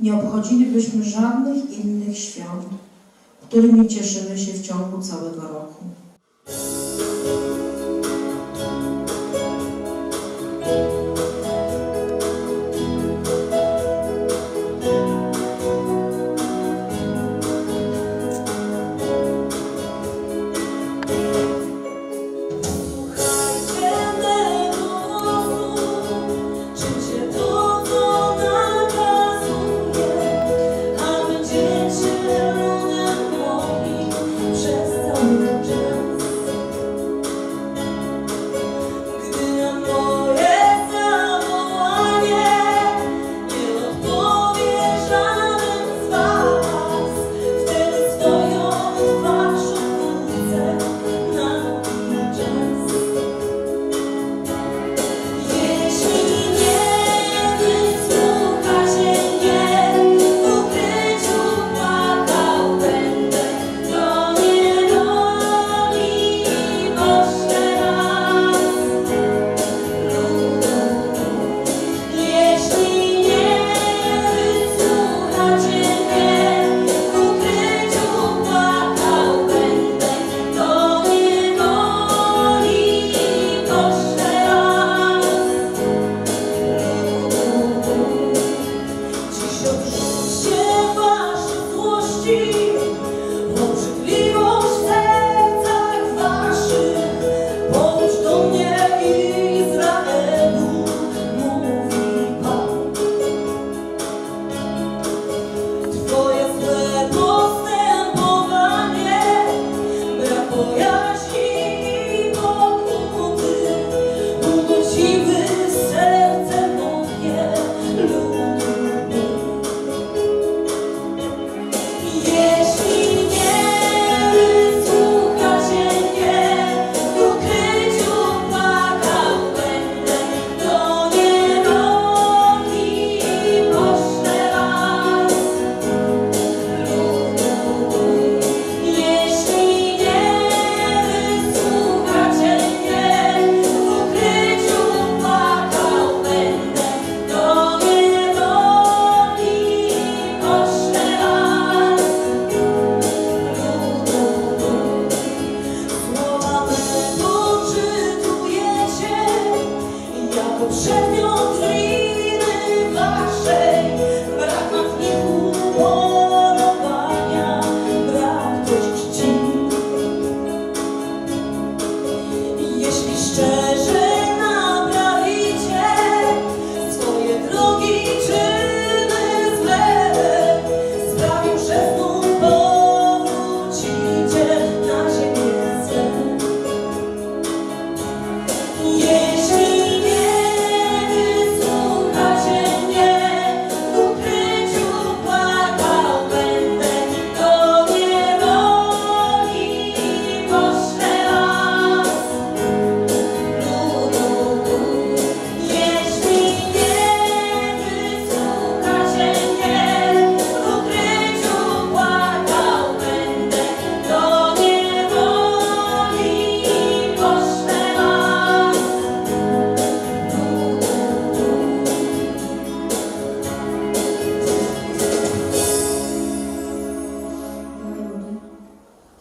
nie obchodzilibyśmy żadnych innych świąt, którymi cieszymy się w ciągu całego roku.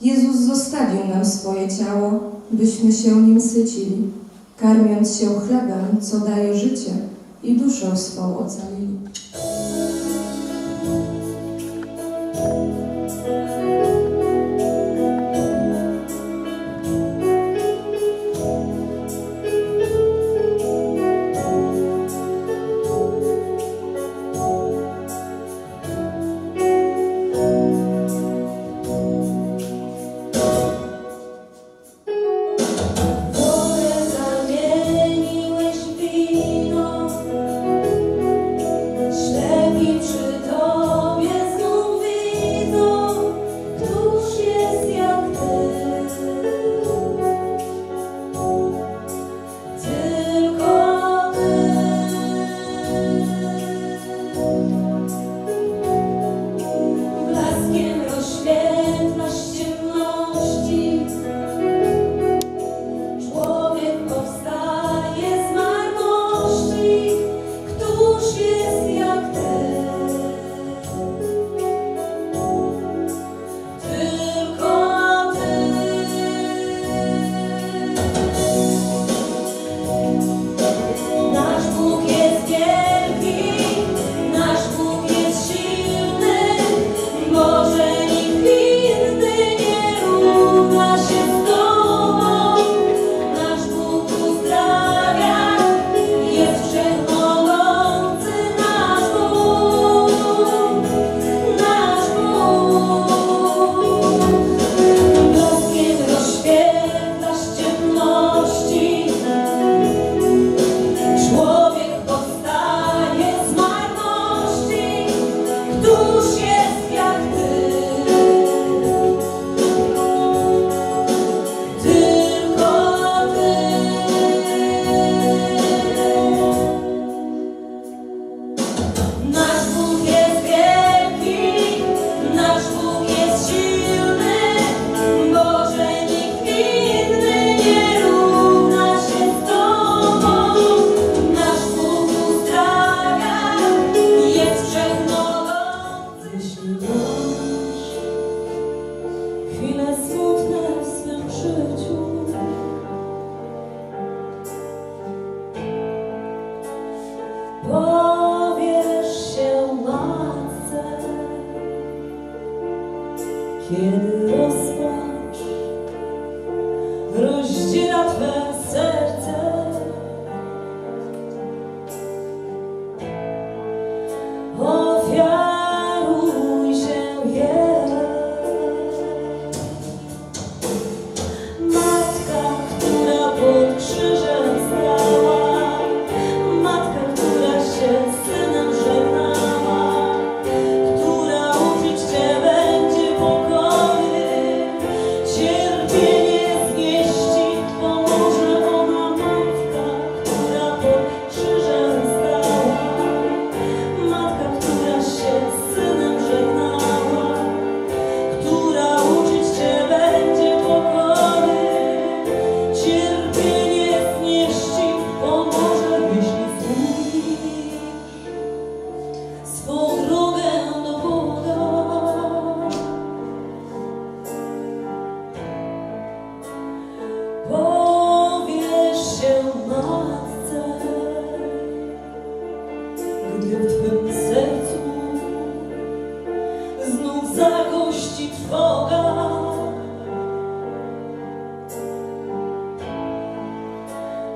Jezus zostawił nam swoje ciało, byśmy się nim sycili, karmiąc się chlebem, co daje życie i duszę swą ocalili.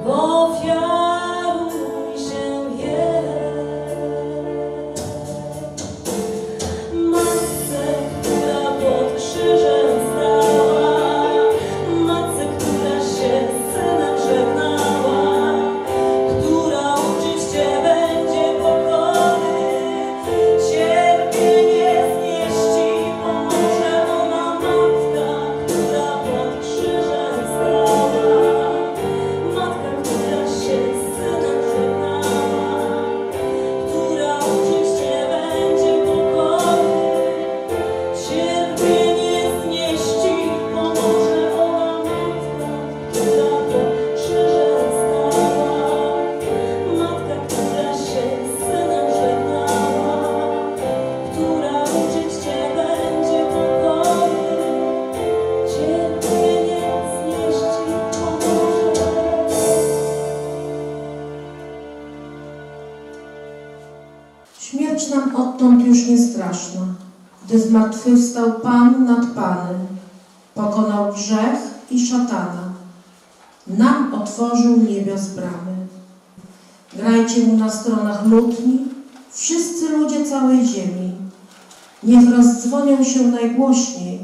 Boy. nam odtąd już nie straszna, gdy zmartwychwstał Pan nad Panem, pokonał grzech i szatana, nam otworzył niebia z bramy. Grajcie mu na stronach lutni, wszyscy ludzie całej ziemi. Niech rozdzwonią się najgłośniej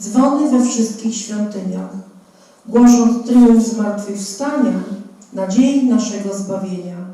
dzwony we wszystkich świątyniach, głosząc tryumf zmartwychwstania, nadziei naszego zbawienia.